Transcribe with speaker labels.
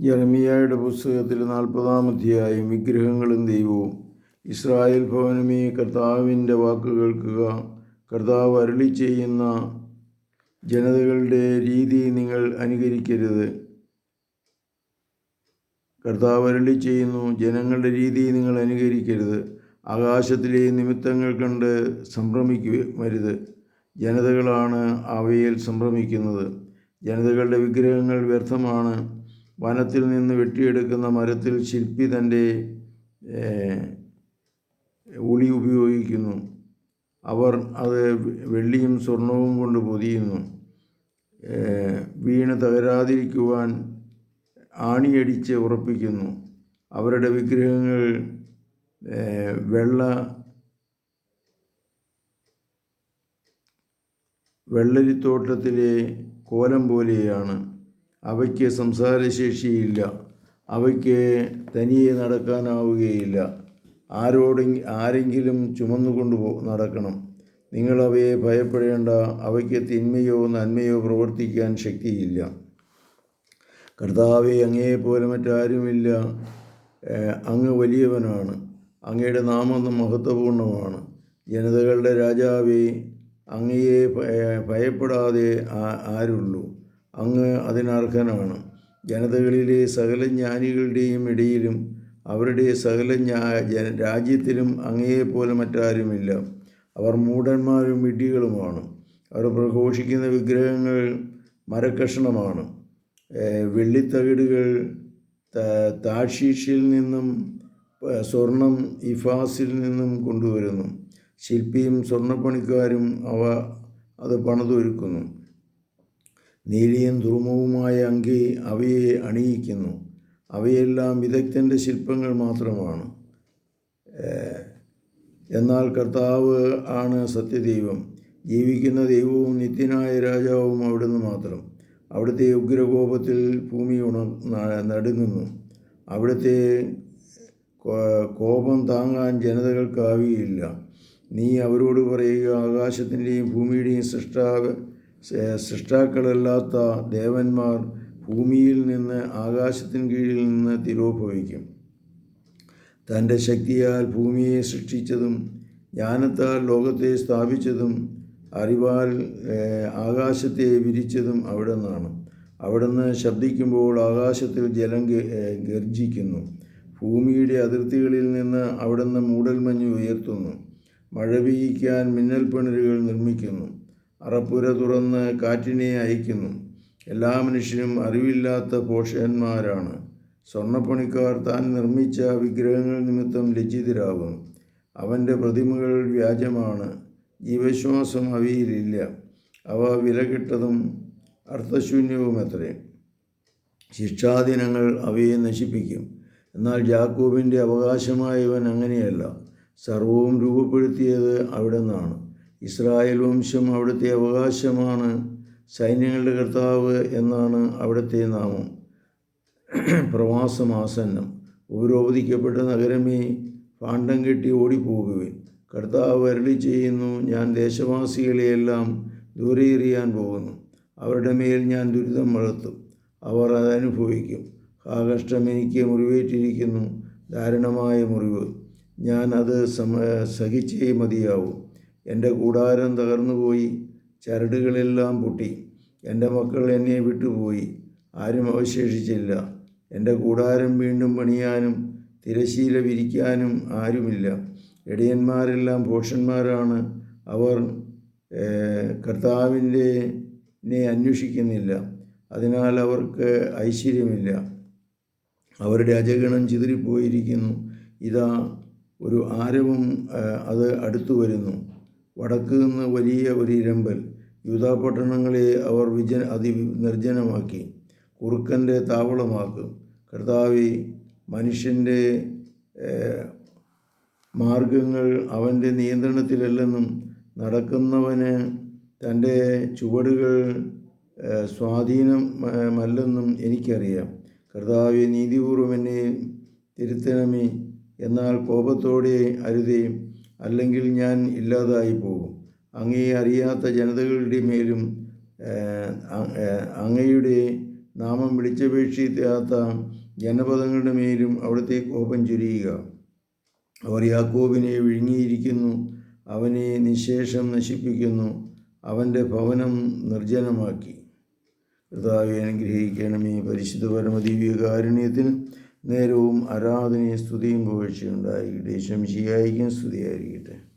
Speaker 1: യർമിയായുടെ പുസ്തകത്തിൽ നാൽപ്പതാം അധ്യായം വിഗ്രഹങ്ങളും ദൈവവും. ഇസ്രായേൽ ഭവനമേ കർത്താവിന്റെ വാക്ക് കേൾക്കുക. കർത്താവ് അരുളി ചെയ്യുന്ന ജനതകളുടെ രീതി നിങ്ങൾ അനുകരിക്കരുത്. കർത്താവ് അരുളി ചെയ്യുന്നു ജനങ്ങളുടെ രീതി നിങ്ങൾ അനുകരിക്കരുത്. ആകാശത്തിലെ നിമിത്തങ്ങൾ കണ്ട് സംഭ്രമിക്കുമരുത് ജനതകളാണ് അവയിൽ സംഭ്രമിക്കുന്നത്. ജനതകളുടെ വിഗ്രഹങ്ങൾ വ്യർത്ഥമാണ്. വനത്തിൽ നിന്ന് വെട്ടിയെടുക്കുന്ന മരത്തിൽ ശില്പി തന്റെ ഉളി ഉപയോഗിക്കുന്നു. അവർ അത് വെള്ളിയും സ്വർണവും കൊണ്ട് പൊതിയുന്നു. വീണ് തകരാതിരിക്കുവാൻ ആണിയടിച്ച് ഉറപ്പിക്കുന്നു. അവരുടെ വിഗ്രഹങ്ങൾ വെള്ള വെള്ളരിത്തോട്ടത്തിലെ കോലം പോലെയാണ്. അവയ്ക്ക് സംസാരശേഷിയില്ല. അവയ്ക്ക് തനിയെ നടക്കാനാവുകയില്ല. ആരോടെ ആരെങ്കിലും ചുമന്നുകൊണ്ട് നടക്കണം. നിങ്ങളവയെ ഭയപ്പെടേണ്ട. അവയ്ക്ക് തിന്മയോ നന്മയോ പ്രവർത്തിക്കാൻ ശക്തിയില്ല. കർത്താവെ അങ്ങയെപ്പോലെ മറ്റാരുമില്ല. അങ്ങ് വലിയവനാണ്. അങ്ങയുടെ നാമം മഹത്വപൂർണമാണ് ജനതകളുടെ രാജാവേ അങ്ങയെ ഭയപ്പെടാതെ ആരുള്ളൂ. അങ്ങ് അതിനർഹനാണ്. ജനതകളിലെ സകല ജ്ഞാനികളുടെയും ഇടയിലും അവരുടെ സകല രാജ്യത്തിലും അങ്ങയെപ്പോലെ മറ്റാരുമില്ല. അവർ മൂഢന്മാരും ഇടികളുമാണ് അവർ പ്രഘോഷിക്കുന്ന വിഗ്രഹങ്ങൾ മരക്കഷണമാണ്. വെള്ളിത്തകിടുകൾ താഷീഷിൽ നിന്നും സ്വർണം ഇഫാസിൽ നിന്നും കൊണ്ടുവരുന്നു. ശില്പിയും സ്വർണപ്പണിക്കാരും അവ അത് പണിതൊരുക്കുന്നു നീലിയും ധ്രുമവുമായ അങ്കി അവയെ അണിയിക്കുന്നു. അവയെല്ലാം വിദഗ്ധന്റെ ശില്പങ്ങൾ മാത്രമാണ്. എന്നാൽ കർത്താവ് ആണ് സത്യദൈവം. ജീവിക്കുന്ന ദൈവവും നിത്യനായ രാജാവും അവിടുന്ന് മാത്രം. അവിടുത്തെ ഉഗ്രകോപത്തിൽ ഭൂമി ഉണ നടുങ്ങുന്നു. അവിടുത്തെ കോപം താങ്ങാൻ ജനതകൾക്കാവുകയില്ല നീ അവരോട് പറയുക ആകാശത്തിന്റെയും ഭൂമിയുടെയും സൃഷ്ടാവ് സൃഷ്ടാക്കളല്ലാത്ത ദേവന്മാർ ഭൂമിയിൽ നിന്ന് ആകാശത്തിന് കീഴിൽ നിന്ന് തിരോഭവിക്കും. തന്റെ ശക്തിയാൽ ഭൂമിയെ സൃഷ്ടിച്ചതും ജ്ഞാനത്താൽ ലോകത്തെ സ്ഥാപിച്ചതും അറിവാൽ ആകാശത്തെ വിരിച്ചതും അവിടെ നിന്നാണ് അവിടുന്ന് ശബ്ദിക്കുമ്പോൾ ആകാശത്തിൽ ജലം ഗർജിക്കുന്നു. ഭൂമിയുടെ അതിർത്തികളിൽ നിന്ന് അവിടുന്ന് മൂടൽമഞ്ഞ് ഉയർത്തുന്നു. മഴ പെയ്യിക്കാൻ മിന്നൽപ്പിണരുകൾ നിർമ്മിക്കുന്നു. അറപ്പുര തുറന്ന് കാറ്റിനെ അയക്കുന്നു. എല്ലാ മനുഷ്യരും അറിവില്ലാത്ത പോഷകന്മാരാണ്. സ്വർണപ്പണിക്കാർ താൻ നിർമ്മിച്ച വിഗ്രഹങ്ങൾ നിമിത്തം ലജ്ജിതരാകും. അവന്റെ പ്രതിമകൾ വ്യാജമാണ്. ജീവശ്വാസം അവയിലില്ല. അവ വിലകിട്ടതും അർത്ഥശൂന്യവുമത്രേ. ശിക്ഷാദിനങ്ങൾ അവയെ നശിപ്പിക്കും. എന്നാൽ ജാക്കോബിന്റെ അവകാശമായവൻ അങ്ങനെയല്ല. സർവവും രൂപപ്പെടുത്തിയത് അവിടെ നിന്നാണ് ഇസ്രായേൽ വംശം അവിടുത്തെ അവകാശമാണ്. സൈന്യങ്ങളുടെ കർത്താവ് എന്നാണ് അവിടുത്തെ നാമം. പ്രവാസമാസന്നം. ഉപരോധിക്കപ്പെട്ട നഗരമേ പാണ്ഡം കെട്ടി ഓടിപ്പോകുവിൻ. കർത്താവ് അരളി ചെയ്യുന്നു ഞാൻ ദേശവാസികളെയെല്ലാം ദൂരെ എറിയാൻ പോകുന്നു. അവരുടെ മേൽ ഞാൻ ദുരിതം വളർത്തും. അവർ അതനുഭവിക്കും ആ എനിക്ക് മുറിവേറ്റിരിക്കുന്നു. ദാരുണമായ മുറിവ്. ഞാൻ അത് സമ സഹിച്ചേ മതിയാവും. എന്റെ കൂടാരം തകർന്നുപോയി ചരടുകളെല്ലാം പൊട്ടി. എന്റെ മക്കൾ എന്നെ വിട്ടുപോയി ആരും അവശേഷിച്ചില്ല. എന്റെ കൂടാരം വീണ്ടും പണിയാനും തിരശീല വിരിക്കാനും ആരുമില്ല. എടിയന്മാരെല്ലാം ഭോഷന്മാരാണ് അവർ കർത്താവിന്റെ അന്വേഷിക്കുന്നില്ല. അതിനാൽ അവർക്ക് ഐശ്വര്യമില്ല. അവരുടെ അജഗണം ചിതറിപ്പോയിരിക്കുന്നു. ഇതാ ഒരു ആരവും അത് അടുത്തു വരുന്നു വടക്ക് നിന്ന് വലിയ ഒരു ഇരമ്പൽ യൂതാപട്ടണങ്ങളെ അവർ വിജ അതി നിർജനമാക്കി കുറുക്കന്റെ താവളമാക്കും. കർത്താവി മനുഷ്യന്റെ മാർഗങ്ങൾ അവന്റെ നിയന്ത്രണത്തിലല്ലെന്നും നടക്കുന്നവന് തന്റെ ചുവടുകൾ സ്വാധീനമല്ലെന്നും എനിക്കറിയാം. കർത്താവെ നീതിപൂർവം എന്നെ തിരുത്തണമേ. എന്നാൽ കോപത്തോടെ അരുതേ. അല്ലെങ്കിൽ ഞാൻ ഇല്ലാതായി പോകും. അങ്ങയെ അറിയാത്ത ജനതകളുടെ മേലും അങ്ങയുടെ നാമം വിളിച്ചപേക്ഷിക്കാത്ത ജനപദങ്ങളുടെ മേലും അവിടുത്തെ കോപം ചൊരിയുക. അവർ യാക്കോബിനെ വിഴുങ്ങിയിരിക്കുന്നു. അവനെ നിശേഷം നശിപ്പിക്കുന്നു. അവന്റെ ഭവനം നിർജനമാക്കി. കർത്താവെ അനുഗ്രഹിക്കണമേ. പരിശുദ്ധ പരമദിവ്യകാരുണ്യത്തിന് നേരവും ആരാധനയും സ്തുതിയും പുകഴ്ചയുണ്ടായി ശംശിയായിരിക്കും സ്തുതിയായിരിക്കട്ടെ.